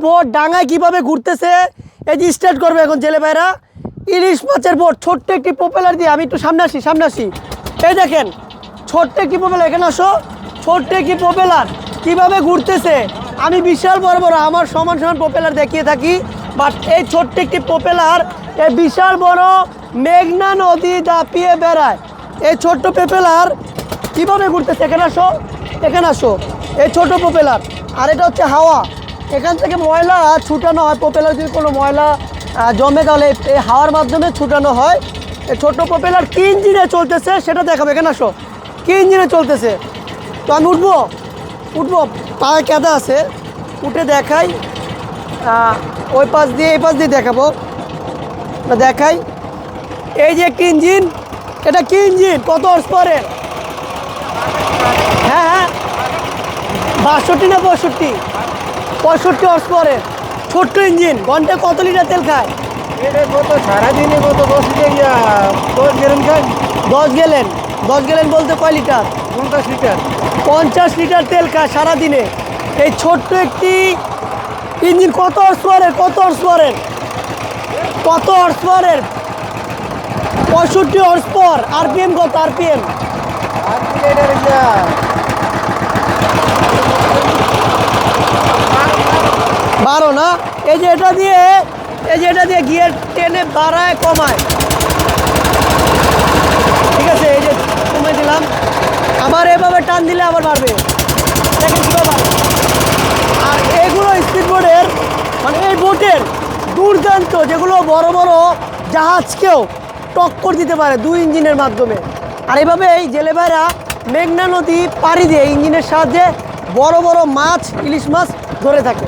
Boat ডাঙায় কীভাবে ঘুরতেছে? এই যে স্টার্ট করবে এখন জেলে ভাইরা। ইলিশ মাছের বোট ছোট্ট একটি প্রপেলার দিয়ে, আমি একটু সামনে আসি সামনে আসি। এই দেখেন, ছোট্ট একটি প্রপেলার এখানে আসো। ছোট্ট একটি প্রপেলার কীভাবে ঘুরতেছে? আমি বিশাল বড় বড়, আমার সমান সমান প্রপেলার দেখিয়ে থাকি। বাট এই ছোট্ট একটি প্রপেলার এই বিশাল বড় মেঘনা নদী দাপিয়ে বেড়ায়। এই ছোট্ট প্রপেলার কীভাবে ঘুরতেছে? এখানে আসো এখানে আসো। এই ছোট প্রপেলার আর এটা হচ্ছে হাওয়া। এখান থেকে ময়লা ছুটানো হয় প্রপেলার যদি কোনো ময়লা জমে তাহলে এই- হাওয়ার মাধ্যমে ছুটানো হয়। ছোট প্রপেলার কী ইঞ্জিনে চলতেছে সেটা দেখাবো, এখানে আসো। কী ইঞ্জিনে চলতেছে? তো আমি উঠবো উঠবো, পায়ে কেদা আছে। উঠে দেখাই ওই পাশ দিয়ে, এই পাশ দিয়ে দেখাবো। দেখাই, এই যে একটি ইঞ্জিন, এটা কি ইঞ্জিন? কত হর্স পাওয়ারের হ্যাঁ হ্যাঁ। বাষট্টি না পঁয়ষট্টি? পঁয়ষট্টি হর্স পাওয়ারের ছোট্ট ইঞ্জিন ঘন্টায় কত লিটার তেল খায়? কত? সারাদিনে কত? দশ লিটার দশ গেলেন খান দশ গেলেন দশ গেলেন বলতে কয় লিটার পঞ্চাশ লিটার পঞ্চাশ লিটার তেল খায় সারাদিনে। এই ছোট্ট একটি ইঞ্জিন কত হর্স পাওয়ারের কত হর্স পাওয়ারের কত হর্স পাওয়ারের পঁয়ষট্টি হর্স পাওয়ার আরপিএম কত? আরপিএম আর বারো না। এই যে এটা দিয়ে, এই যে এটা দিয়ে গিয়ে টেনে বাড়ায়, কমায়। ঠিক আছে, এই যে কমে দিলাম। আবার এভাবে টান দিলে আবার বাড়বে। দেখেন কীভাবে বাড়ে আর এগুলো স্পিড বোটের মানে এই বোটের দুর্দান্ত যেগুলো বড় বড় জাহাজকেও টক্কর দিতে পারে দুই ইঞ্জিনের মাধ্যমে। আর এভাবে এই জেলে ভাইরা মেঘনা নদী পাড়ি দিয়ে ইঞ্জিনের সাহায্যে বড় বড় মাছ, ইলিশ মাছ ধরে থাকে।